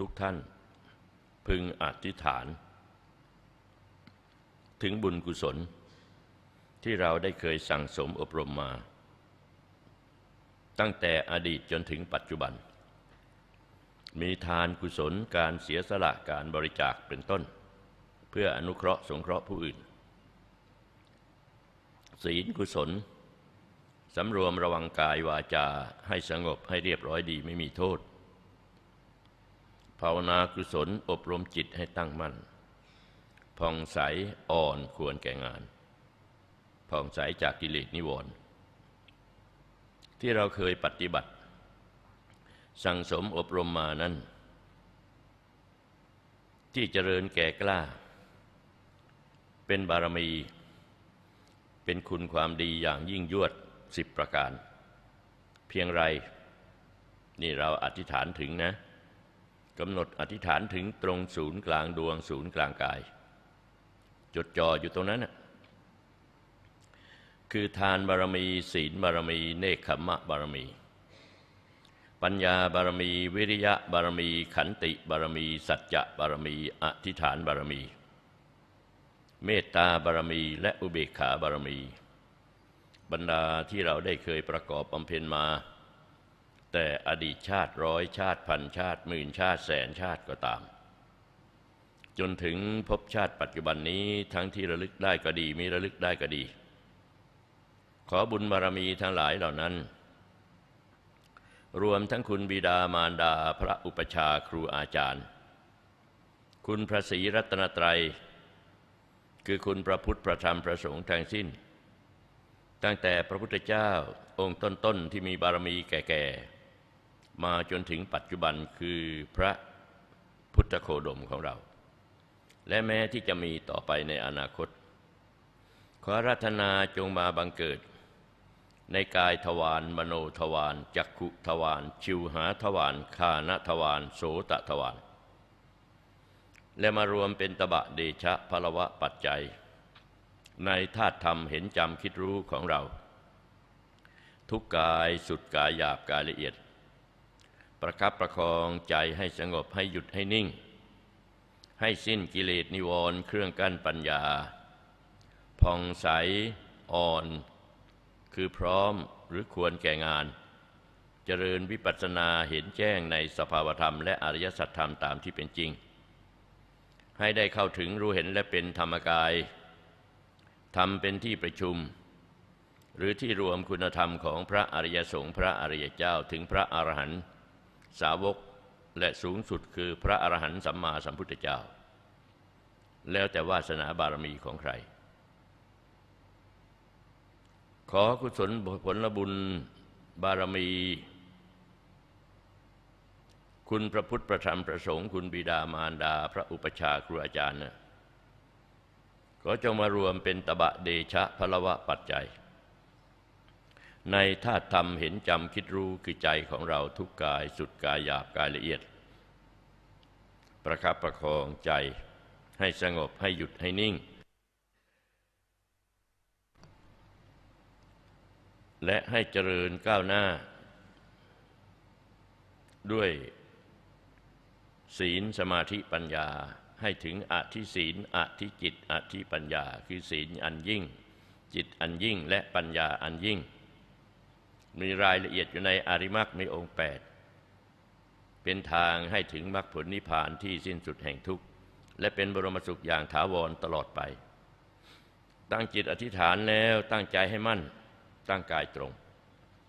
ทุกท่าน พึงอธิษฐาน ถึงบุญกุศล ที่เราได้เคยสั่งสมอบรมมา ตั้งแต่อดีตจนถึงปัจจุบัน มีทานกุศลการเสียสละการบริจาคเป็นต้น เพื่ออนุเคราะห์สงเคราะห์ผู้อื่น ศีลกุศลสำรวมระวังกายวาจาให้สงบให้เรียบร้อยดีไม่มีโทษ ภาวนากุศลอบรมจิตให้ตั้งมั่นผ่องใสอ่อนควรแก่งานผ่องใสจากกิเลสนิวรณ์ที่เราเคยปฏิบัติ สั่งสมอบรมมานั้น ที่เจริญแก่กล้า เป็นบารมี เป็นคุณความดีอย่างยิ่งยวดสิบประการ เพียงไร นี่เราอธิษฐานถึงนะ กำหนดอธิษฐานถึงตรงศูนย์กลางดวงศูนย์กลางกาย จดจ่ออยู่ตรงนั้นนะคือทานบารมี ศีลบารมี เนคขมะบารมี ปัญญาบารมี วิริยะบารมี ขันติบารมี สัจจะบารมี อธิษฐานบารมี เมตตาบารมี และอุเบกขาบารมี บรรดาที่เราได้เคยประกอบบำเพ็ญมา แต่อดีตชาติร้อยชาติพันชาติหมื่นชาติแสนชาติก็ตาม จนถึงพบชาติปัจจุบันนี้ทั้งที่ระลึกได้ก็ดีไม่ระลึกได้ก็ดี ขอบุญบารมีทั้งหลายเหล่านั้น รวมทั้งคุณบิดามารดาพระอุปชาครูอาจารย์ คุณพระศรีรัตนตรัย คือคุณพระพุทธพระธรรมพระสงฆ์ทั้งสิ้น ตั้งแต่พระพุทธเจ้าองค์ต้นๆที่มีบารมีแก่ๆ มาจนถึงปัจจุบันคือพระพุทธโคดมของเรา และแม้ที่จะมีต่อไปในอนาคต ขอรัตนาจงมาบังเกิด ในกายทวารมโนทวารจักขุทวารชิวหาทวารคานทวารโสตทวารและมารวมเป็นตบะเดชะพลวะปัจจัย ในธาตุธรรมเห็นจำคิดรู้ของเรา ทุกกายสุดกายหยาบกายละเอียด ประคับประคองใจให้สงบให้หยุดให้นิ่ง ให้สิ้นกิเลสนิวรณ์เครื่องกั้นปัญญาผ่องใสอ่อน คือพร้อมหรือควรแก่งาน เจริญวิปัสสนาเห็นแจ้งในสภาวธรรม และอริยสัจธรรมตามที่เป็นจริง ให้ได้เข้าถึงรู้เห็นและเป็นธรรมกายทำเป็นที่ประชุม หรือที่รวมคุณธรรมของพระอริยสงฆ์พระอริยเจ้าถึงพระอรหันต์ สาวกและสูงสุดคือพระอรหันต์สัมมาสัมพุทธเจ้า แล้วแต่วาสนาบารมีของใคร ขอกุศลผลบุญบารมี คุณพระพุทธประธรรมประสงค์คุณบิดามารดา พระอุปชาครูอาจารย์นะขอจงมารวมเป็นตบะเดชะพลวะปัจจัย ในธาตุธรรมเห็นจำคิดรู้คือใจของเราทุกกายสุดกายหยาบกายละเอียด ประคับประคองใจให้สงบให้หยุดให้นิ่ง และให้เจริญก้าวหน้า ด้วยศีลสมาธิปัญญาให้ถึงอธิศีลอธิจิตอธิปัญญา คือศีลอันยิ่ง จิตอันยิ่งและปัญญาอันยิ่ง มีรายละเอียดอยู่ในอริมักในองค์แปดเป็นทางให้ถึงมรรคผลนิพพานที่สิ้นสุดแห่งทุกข์ และเป็นบรมสุขอย่างถาวรตลอดไป ตั้งจิตอธิษฐานแล้วตั้งใจให้มั่น ตั้งกายตรง